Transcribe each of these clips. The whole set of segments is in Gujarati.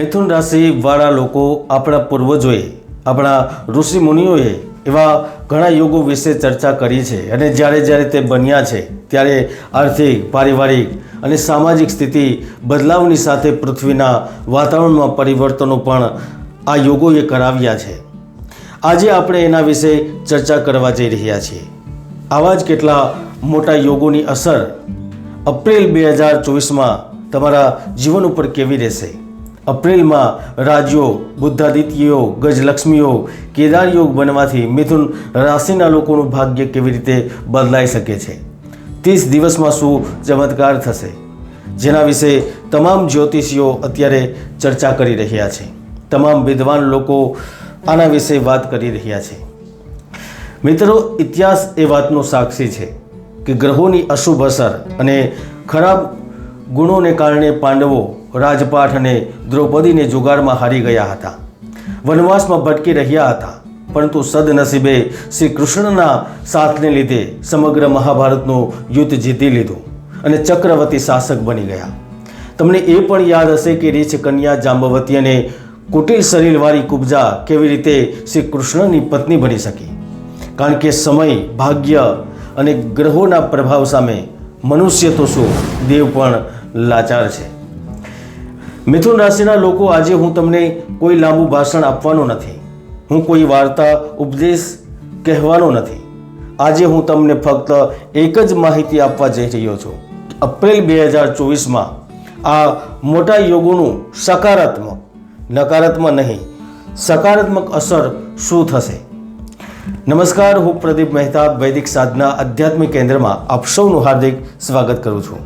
મિથુન રાશિવાળા લોકો આપણા પૂર્વજોએ, આપણા ઋષિ મુનિઓએ એવા ઘણા યોગો વિશે ચર્ચા કરી છે અને જ્યારે જ્યારે તે બન્યા છે, ત્યારે આર્થિક, પારિવારિક અને સામાજિક સ્થિતિ બદલાવની સાથે પૃથ્વીના વાતાવરણમાં પરિવર્તનો પણ આ યોગોએ કરાવ્યા છે. આજે આપણે એના વિશે ચર્ચા કરવા જઈ રહ્યા છીએ. આવા જ કેટલા મોટા યોગોની અસર એપ્રિલ બે હજાર ચોવીસમાં તમારા જીવન ઉપર કેવી રહેશે? એપ્રિલમાં રાજયોગ બુદ્ધાદિત્ય યોગ ગજલક્ષ્મી યોગ કેદાર યોગ બનવાથી મિથુન રાશિના લોકોનું ભાગ્ય કેવી રીતે બદલાઈ શકે છે? ત્રીસ દિવસમાં શું ચમત્કાર થશે? જેના વિશે તમામ જ્યોતિષીઓ અત્યારે ચર્ચા કરી રહ્યા છે. તમામ વિદ્વાન લોકો આના વિશે વાત કરી રહ્યા છે. મિત્રો, ઇતિહાસ એ વાતનો સાક્ષી છે કે ગ્રહોની અશુભ અસર અને ખરાબ ગુણોને કારણે પાંડવો રાજપાઠ અને દ્રૌપદીને જુગારમાં હારી ગયા હતા. વનવાસમાં ભટકી રહ્યા હતા. પરંતુ સદનસીબે શ્રી કૃષ્ણના સાથને લીધે સમગ્ર મહાભારતનું યુદ્ધ જીતી લીધું અને ચક્રવર્તી શાસક બની ગયા. તમને એ પણ યાદ હશે કે રીછ કન્યા જાંબવતી અને કુટિલ શરીરવાળી કુબજા કેવી રીતે શ્રી કૃષ્ણની પત્ની બની શકી? કારણ કે સમય, ભાગ્ય અને ગ્રહોના પ્રભાવ સામે મનુષ્ય તો શું? દેવ પણ લાચાર છે. મિથુન રાશિના લોકો આજે હું તમને કોઈ લાંબુ ભાષણ આપવાનો નથી. હું કોઈ વાર્તા, ઉપદેશ કહેવાનો નથી. આજે હું તમને ફક્ત એક જ માહિતી આપવા જઈ રહ્યો છું. એપ્રિલ બે હજાર ચોવીસમાં આ મોટા યોગોનું સકારાત્મક, નકારાત્મક નહીં, સકારાત્મક અસર શું થશે? નમસ્કાર, હું પ્રદીપ મહેતા વૈદિક સાધના આધ્યાત્મિક કેન્દ્રમાં આપ સૌનું હાર્દિક સ્વાગત કરું છું.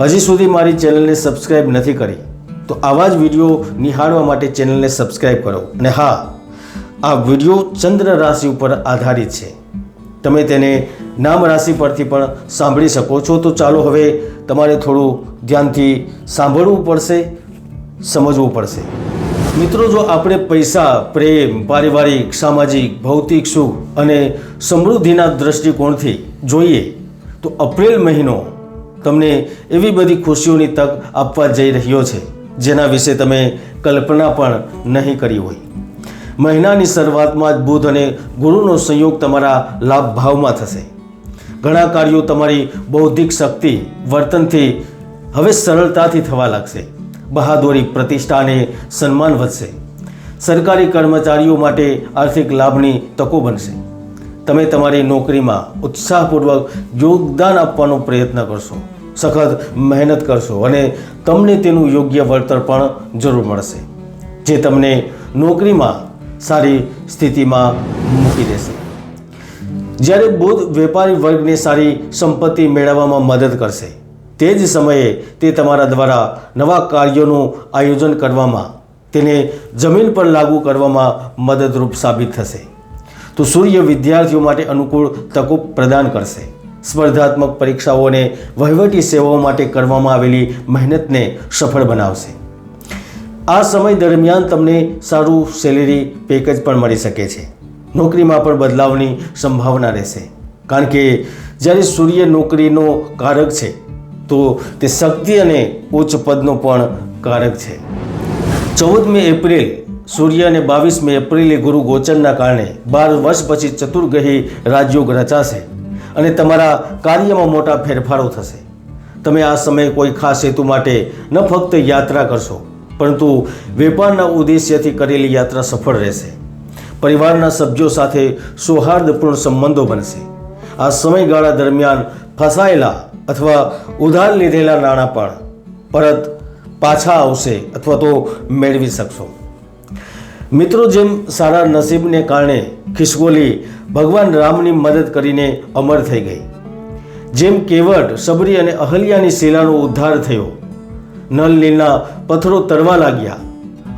હજી સુધી મારી ચેનલને સબસ્ક્રાઈબ નથી કરી. તો આવા જ વીડિયો નિહાળવા માટે ચેનલને સબસ્ક્રાઇબ કરો. અને હા, આ વીડિયો ચંદ્ર રાશિ ઉપર આધારિત છે. તમે તેને નામ રાશિ પરથી પણ સાંભળી શકો છો. તો ચાલો હવે તમારે થોડું ધ્યાનથી સાંભળવું પડશે, સમજવું પડશે. મિત્રો, જો આપણે પૈસા, પ્રેમ, પારિવારિક, સામાજિક, ભૌતિક સુખ અને સમૃદ્ધિના દૃષ્ટિકોણથી જોઈએ, તો એપ્રિલ મહિનો તમને એવી બધી ખુશીઓની તક આપવા જઈ રહ્યો છે. જેના વિશે તમે કલ્પના પણ નહીં કરી હોય. મહિનાની શરૂઆતમાં જ બુધ અને ગુરુનો સંયોગ તમારા લાભ ભાવમાં થશે. ઘણા કાર્યો તમારી બૌદ્ધિક શક્તિ, વર્તનથી હવે સરળતાથી થવા લાગશે. બહાદુરી, પ્રતિષ્ઠા અને સન્માન વધશે. સરકારી કર્મચારીઓ માટે આર્થિક લાભની તકો બનશે. તમે તમારી નોકરીમાં ઉત્સાહપૂર્વક યોગદાન આપવાનો પ્રયત્ન કરશો. સખત મહેનત કરશો અને તમને તેનું યોગ્ય વળતર પણ જરૂર મળશે, જે તમને નોકરીમાં સારી સ્થિતિમાં મૂકી દેશે. જ્યારે બુધ વેપારી વર્ગને સારી સંપત્તિ મેળવવામાં મદદ કરશે, તે જ સમયે તે તમારા દ્વારા નવા કાર્યોનું આયોજન કરવામાં, તેને જમીન પર લાગુ કરવામાં મદદરૂપ સાબિત થશે. તો સૂર્ય વિદ્યાર્થીઓ માટે અનુકૂળ તકો પ્રદાન કરશે. સ્પર્ધાત્મક પરીક્ષાઓ અને વહીવટી સેવાઓ માટે કરવામાં આવેલી મહેનતને સફળ બનાવશે. આ સમય દરમિયાન તમને સારું સેલેરી પેકેજ પણ મળી શકે છે. નોકરીમાં પણ બદલાવની સંભાવના રહેશે. કારણ કે જ્યારે સૂર્ય નોકરીનો કારક છે, તો તે શક્તિ અને ઉચ્ચ પદનો પણ કારક છે. ચૌદમી એપ્રિલ, સૂર્ય અને બાવીસમી એપ્રિલે ગુરુ ગોચરના કારણે બાર વર્ષ પછી ચતુર્ગ્રહી રાજયોગ રચાશે. અને તમારા કાર્યમાં મોટા ફેરફારો થશે. તમે આ સમયે કોઈ ખાસ હેતુ માટે ન ફક્ત યાત્રા કરશો, પરંતુ વેપારના ઉદ્દેશ્યથી કરેલી યાત્રા સફળ રહેશે. પરિવારના સભ્યો સાથે સૌહાર્દપૂર્ણ સંબંધો બનશે. આ સમયગાળા દરમિયાન ફસાયેલા અથવા ઉધાર લીધેલા નાણાં પણ પરત પાછા આવશે અથવા તો મેળવી શકશો. મિત્રો જેમ સારા નસીબને કારણે ખિસકોલી ભગવાન રામની મદદ કરીને અમર થઈ ગઈ. જેમ કેવટ, સબરી અને અહલ્યાની શિલાનો ઉદ્ધાર થયો. નલ નીલના પથ્થરો તરવા લાગ્યા.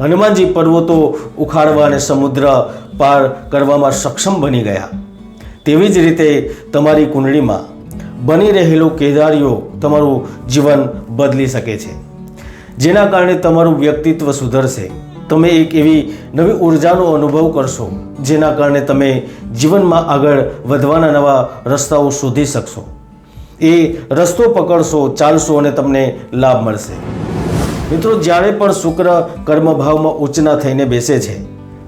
હનુમાનજી પર્વતો ઉખાડવા અને સમુદ્ર પાર કરવામાં સક્ષમ બની ગયા. તેવી જ રીતે તમારી કુંડળીમાં બની રહેલો કેદારીઓ તમારું જીવન બદલી શકે છે. જેના કારણે તમારું વ્યક્તિત્વ સુધરશે. તમે એક એવી નવી ઉર્જાનો અનુભવ કરશો, જેના કારણે તમે જીવનમાં આગળ વધવાના નવા રસ્તાઓ શોધી શકશો. એ રસ્તો પકડશો, ચાલશો અને તમને લાભ મળશે. મિત્રો, જ્યારે પણ શુક્ર કર્મભાવમાં ઉચ્ચના થઈને બેસે છે,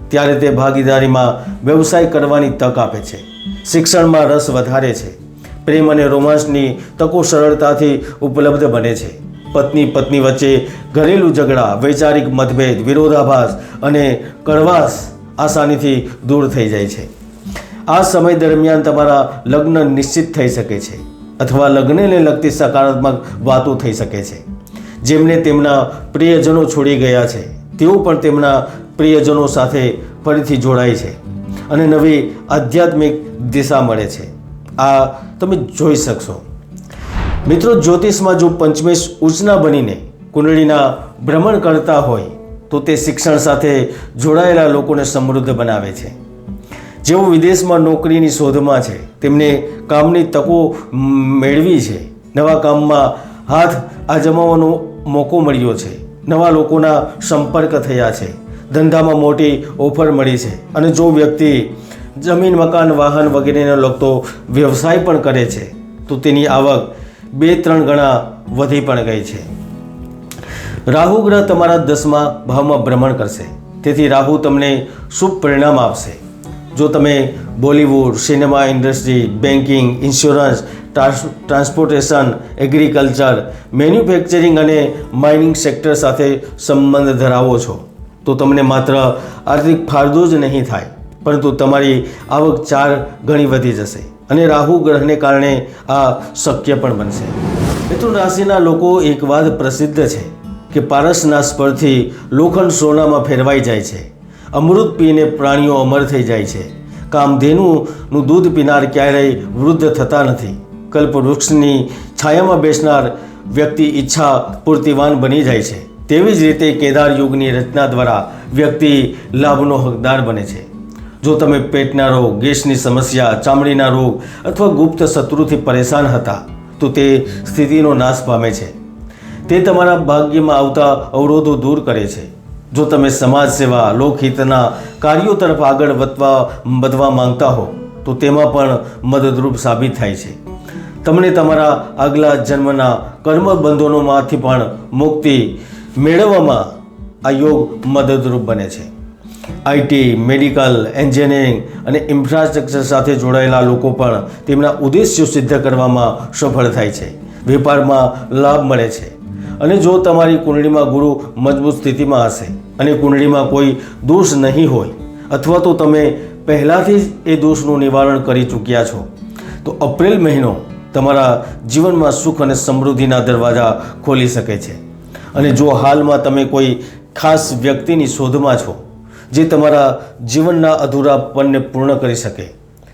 ત્યારે તે ભાગીદારીમાં વ્યવસાય કરવાની તક આપે છે. શિક્ષણમાં રસ વધારે છે. પ્રેમ અને રોમાંસની તકો સરળતાથી ઉપલબ્ધ બને છે. પત્ની પત્ની વચ્ચે ઘરેલું ઝઘડા, વૈચારિક મતભેદ, વિરોધાભાસ અને કડવાશ આસાનીથી દૂર થઈ જાય છે. આ સમય દરમિયાન તમારા લગ્ન નિશ્ચિત થઈ શકે છે અથવા લગ્નને લગતી સકારાત્મક વાતો થઈ શકે છે. જેમને તેમના પ્રિયજનો છોડી ગયા છે, તેઓ પણ તેમના પ્રિયજનો સાથે ફરીથી જોડાય છે અને નવી આધ્યાત્મિક દિશા મળે છે. આ તમે જોઈ શકશો. મિત્રો જ્યોતિષમાં જો પંચમેશ ઉચના બનીને કુંડળીના ભ્રમણ કરતા હોય, તો તે શિક્ષણ સાથે જોડાયેલા લોકોને સમૃદ્ધ બનાવે છે. જેઓ વિદેશમાં નોકરીની શોધમાં છે, તેમને કામની તકો મેળવી છે. નવા કામમાં હાથ આજમાવવાનો મોકો મળ્યો છે. નવા લોકોના સંપર્ક થયા છે. ધંધામાં મોટી ઓફર મળી છે. અને જો વ્યક્તિ જમીન, મકાન, વાહન વગેરેને લગતો વ્યવસાય પણ કરે છે, તો તેની આવક બે ત્રણ ગણા વધી પણ ગઈ છે. રાહુ ગ્રહ તમારા દસમા ભાવમાં ભ્રમણ કરશે. તેથી રાહુ તમને શુભ પરિણામ આપશે. જો તમે Bollywood, cinema industry banking insurance transportation, agriculture, manufacturing અને માઇનિંગ સેક્ટર સાથે સંબંધ ધરાવો છો, તો તમને માત્ર આર્થિક ફાયદો જ નહીં થાય, પરંતુ તમારી આવક ચાર ગણી વધી જશે. અને રાહુ ગ્રહને કારણે આ શક્ય પણ બનશે. મિથુન રાશિના લોકો એક વાત પ્રસિદ્ધ છે કે પારસના સ્પર્શથી લોખંડ સોનામાં ફેરવાઈ જાય છે. અમૃત પીને પ્રાણીઓ અમર થઈ જાય છે. કામધેનુનું દૂધ પીનાર ક્યારેય વૃદ્ધ થતા નથી. કલ્પવૃક્ષની છાયામાં બેસનાર વ્યક્તિ ઈચ્છા પૂર્તિવાન બની જાય છે. તેવી જ રીતે કેદાર યુગની રચના દ્વારા વ્યક્તિ લાભનો હકદાર બને છે. જો તમે પેટના રોગ, ગેસની સમસ્યા, ચામડીના રોગ અથવા ગુપ્ત શત્રુથી પરેશાન હતા, તો તે સ્થિતિનો નાશ પામે છે. તે તમારા ભાગ્યમાં આવતા અવરોધો દૂર કરે છે. જો તમે સમાજ સેવા લોકહિતના કાર્યો તરફ આગળ વધવા વધવા માંગતા હો, તો તેમાં પણ મદદરૂપ સાબિત થાય છે. તમને તમારા આગલા જન્મના કર્મબંધનોમાંથી પણ મુક્તિ મેળવવામાં આ યોગ મદદરૂપ બને છે. આઈટી, મેડિકલ, એન્જિનિયરિંગ અને ઇન્ફ્રાસ્ટ્રક્ચર સાથે જોડાયેલા લોકો પણ તેમના ઉદ્દેશ્યો સિદ્ધ કરવામાં સફળ થાય છે. વેપારમાં લાભ મળે છે. અને જો તમારી કુંડળીમાં ગુરુ મજબૂત સ્થિતિમાં હશે અને કુંડળીમાં કોઈ દોષ નહીં હોય અથવા તો તમે પહેલાંથી જ એ દોષનું નિવારણ કરી ચૂક્યા છો, તો એપ્રિલ મહિનો તમારા જીવનમાં સુખ અને સમૃદ્ધિના દરવાજા ખોલી શકે છે. અને જો હાલમાં તમે કોઈ ખાસ વ્યક્તિની શોધમાં છો જે તમારા જીવનના અધૂરાપનને પૂર્ણ કરી શકે,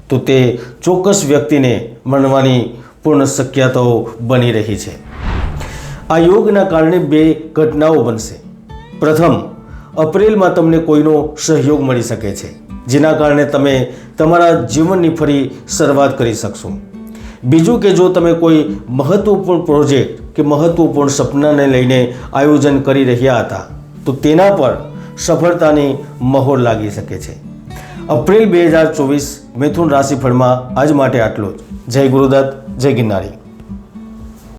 તો તે ચોક્કસ વ્યક્તિને મળવાની પૂર્ણ શક્યતાઓ બની રહી છે. આ યોગના કારણે બે ઘટનાઓ બનશે. પ્રથમ એપ્રિલમાં તમને કોઈનો સહયોગ મળી શકે છે, જેના કારણે તમે તમારા જીવનની ફરી શરૂઆત કરી શકશો. બીજું કે જો તમે કોઈ મહત્વપૂર્ણ પ્રોજેક્ટ કે મહત્વપૂર્ણ સપનાને લઈને આયોજન કરી રહ્યા હતા, તો તેના પર સફળતાની મહોર લાગી શકે છે. એપ્રિલ બે હજાર ચોવીસ મિથુન રાશિફળમાં આજ માટે આટલું જ. જય ગુરુદત્ત, જય ગિરનારી.